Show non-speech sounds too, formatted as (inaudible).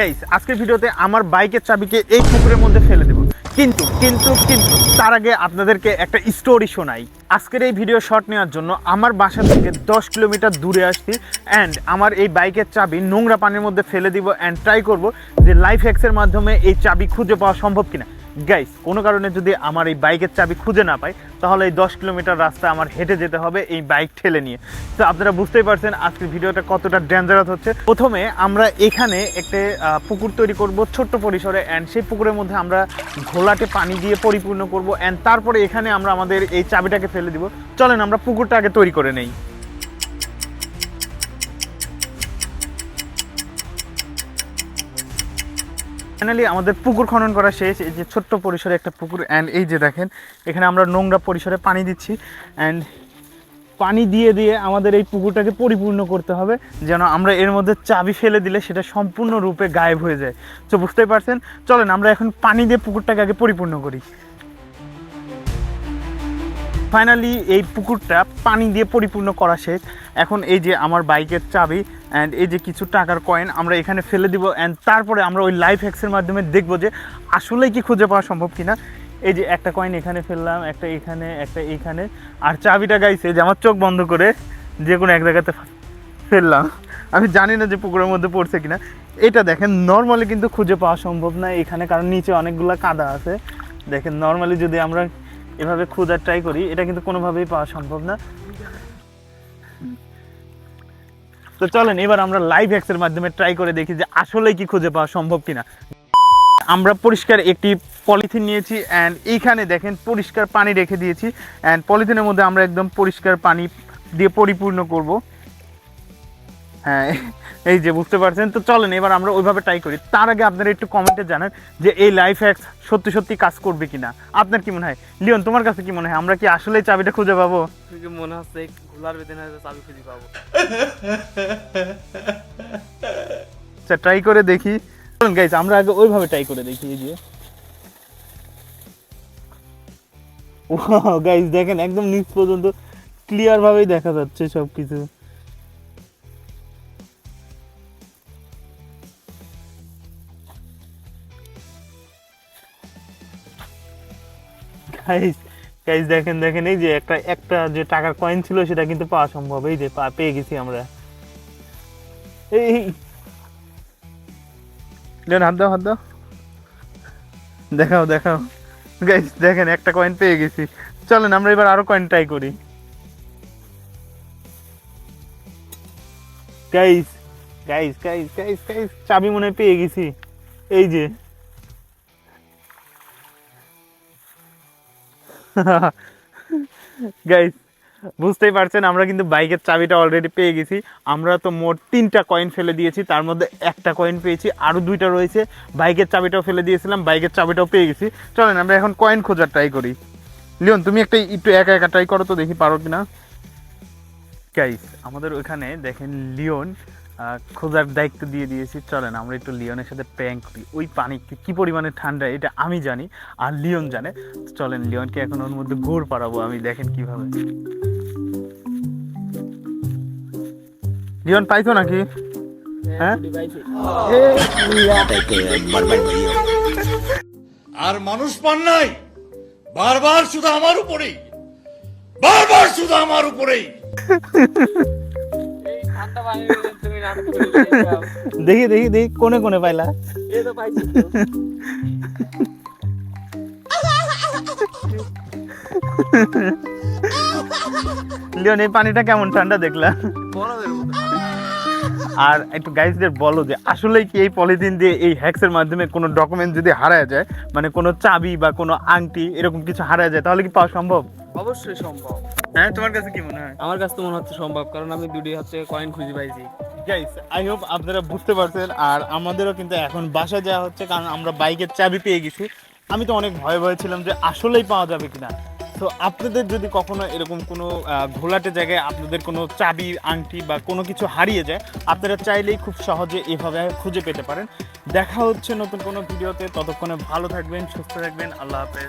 Guys আজকের ভিডিওতে আমার বাইকের চাবিকে এই পুকুরের মধ্যে ফেলে দেব। কিন্তু কিন্তু কিন্তু, তার আগে আপনাদেরকে একটা স্টোরি শোনাই। আজকের এই ভিডিও শট নেওয়ার জন্য আমার বাসা থেকে দশ কিলোমিটার দূরে আসছি অ্যান্ড আমার এই বাইকের চাবি নোংরা পানির মধ্যে ফেলে দিব অ্যান্ড ট্রাই করব যে লাইফ হ্যাক্সের মাধ্যমে এই চাবি খুঁজে পাওয়া সম্ভব কিনা। গাইস কোনো কারণে যদি আমার এই বাইকের চাবি খুঁজে না পাই, তাহলে এই দশ কিলোমিটার রাস্তা আমার হেঁটে যেতে হবে এই বাইক ঠেলে নিয়ে। তো আপনারা বুঝতেই পারছেন আজকের ভিডিওটা কতটা ডেঞ্জারাস হচ্ছে। প্রথমে আমরা এখানে একটা পুকুর তৈরি করব ছোট্ট পরিসরে অ্যান্ড সেই পুকুরের মধ্যে আমরা ঘোলাটে পানি দিয়ে পরিপূর্ণ করব অ্যান্ড তারপরে এখানে আমরা আমাদের এই চাবিটাকে ফেলে দিব। চলেন আমরা পুকুরটা আগে তৈরি করে নেই। ফাইনালি আমাদের পুকুর খনন করা শেষ, এই যে ছোট্ট পরিসরে একটা পুকুর অ্যান্ড এই যে দেখেন, এখানে আমরা নোংরা পরিসরে পানি দিচ্ছি অ্যান্ড পানি দিয়ে দিয়ে আমাদের এই পুকুরটাকে পরিপূর্ণ করতে হবে, যেন আমরা এর মধ্যে চাবি ফেলে দিলে সেটা সম্পূর্ণরূপে গায়েব হয়ে যায়। তো বুঝতেই পারছেন? চলেন, আমরা এখন পানি দিয়ে পুকুরটাকে আগে পরিপূর্ণ করি। ফাইনালি এই পুকুরটা পানি দিয়ে পরিপূর্ণ করা শেষ। এখন এই যে আমার বাইকের চাবি অ্যান্ড এই যে কিছু টাকার কয়েন আমরা এখানে ফেলে দিব অ্যান্ড তারপরে আমরা ওই লাইফ হ্যাক্সের মাধ্যমে দেখব যে আসলেই কি খুঁজে পাওয়া সম্ভব কিনা। এই যে একটা কয়েন এখানে ফেললাম, একটা এখানে, একটা এইখানে আর চাবিটা গাইছে যে আমার চোখ বন্ধ করে যে কোনো এক জায়গাতে ফেললাম। আমি জানি না যে পুকুরের মধ্যে পড়ছে কিনা। এটা দেখেন নর্মালি কিন্তু খুঁজে পাওয়া সম্ভব না। এখানে কারণ নিচে অনেকগুলো কাদা আছে। দেখেন নর্মালি যদি আমরা এভাবে খোঁজার ট্রাই করি, এটা কিন্তু কোনোভাবেই পাওয়া সম্ভব না। তো চলেন, এবার আমরা লাইভ হ্যাক্সের মাধ্যমে ট্রাই করে দেখি যে আসলেই কি খুঁজে পাওয়া সম্ভব কিনা। আমরা পরিষ্কার একটি পলিথিন নিয়েছি অ্যান্ড এইখানে দেখেন পরিষ্কার পানি রেখে দিয়েছি অ্যান্ড পলিথিনের মধ্যে আমরা একদম পরিষ্কার পানি দিয়ে পরিপূর্ণ করব। হ্যাঁ এই যে বুঝতে পারছেন? তো চলেন এবার আমরা ওইভাবে ট্রাই করি। তার আগে আপনারা একটু কমেন্টে জানান যে এই লাইফ হ্যাক্স সত্যি সত্যি কাজ করবে কিনা। আপনার কি মনে হয়? লিওন তোমার কাছে কি মনে হয়? আমরা কি আসলেই চাবিটা খুঁজে পাবো? মনে হচ্ছে ঘোলার বেদনা চাবি খুঁজে পাবো। আচ্ছা ট্রাই করে দেখি। চলুন গাইজ আমরা আগে ওইভাবে ট্রাই করে দেখি এই যে। গাইজ দেখেন একদম নিচ পর্যন্ত ক্লিয়ার ভাবেই দেখা যাচ্ছে সব কিছু গাইজ গাইজ দেখেন দেখেন এই যে একটা একটা যে টাকার কয়েন ছিল সেটা কিন্তু পাওয়া সম্ভব। এই যে পা- পেয়ে গেছি আমরা। এই দেন হাত দাও হাত দাও। দেখাও দেখাও। গাইস দেখেন একটা কয়েন পেয়ে গেছি। চলেন আমরা এবার আরও কয়েন ট্রাই করি। Guys guys guys guys guys চাবি মনে পেয়ে গেছি। এই যে। গাইস বুঝতেই পারছেন, আমরা কিন্তু বাইকের চাবিটা অলরেডি পেয়ে গেছি। আমরা তো মোট তিনটা কয়েন ফেলে দিয়েছি, তার মধ্যে একটা কয়েন পেয়েছি আরও দুইটা রয়েছে। বাইকের চাবিটাও ফেলে দিয়েছিলাম, বাইকের চাবিটাও পেয়ে গেছি। চলেন, আমরা এখন কয়েন খোঁজার ট্রাই করি। লিওন, তুমি একটা একটু একা একা ট্রাই করো তো দেখি পারো কিনা। গাইস আমাদের ওখানে দেখেন লিওন খোঁজার দায়িত্ব দিয়ে দিয়েছি। চলেন আমরা একটু লিওনের সাথে প্র্যাঙ্ক করি। ওই পানি কি- পরিমাণে ঠান্ডা এটা আমি জানি আর লিওন জানে। চলেন লিওনকে এখন ওর মধ্যে ঘোর পাড়াবো আমি দেখেন কীভাবে। লিওন পাইছো নাকি? হ্যাঁ আর মানুষ পান নাই বারবার শুধু আমার উপরেই বারবার শুধু আমার উপরেই। (laughs) দেখি দেখি দেখি কোনে কোনে পাইলা। লিওন এই পানিটা কেমন ঠান্ডা দেখলা? আর একটু গাইজদের বলো যে আসলে কি এই পলিথিন দিয়ে এই হ্যাক্সের মাধ্যমে কোনো ডকুমেন্ট যদি হারায় যায় মানে কোনো চাবি বা কোনো আংটি এরকম কিছু হারায় যায় তাহলে কি পাওয়া সম্ভব? অবশ্যই সম্ভব। হ্যাঁ তোমার কাছে কি মনে হয়? আমার কাছে তো মনে হচ্ছে সম্ভব কারণ আমি দুটি হচ্ছে কয়েন খুঁজে পাইছি। গাইস আই হোপ আপনারা বুঝতে পারছেন আর আমাদেরও কিন্তু এখন বাসা যাওয়া হচ্ছে কারণ আমরা বাইকের চাবি পেয়ে গেছি। আমি তো অনেক ভয় ভয় ছিলাম যে আসলেই পাওয়া যাবে কিনা। তো আপনাদের যদি কখনো এরকম কোনো আহ, ঘোলাটে জায়গায় আপনাদের কোনো চাবি আংটি বা কোনো কিছু হারিয়ে যায় আপনারা চাইলেই খুব সহজে এভাবে খুঁজে পেতে পারেন। দেখা হচ্ছে নতুন কোনো ভিডিওতে ততক্ষণে ভালো থাকবেন সুস্থ থাকবেন আল্লাহ হাফেজ।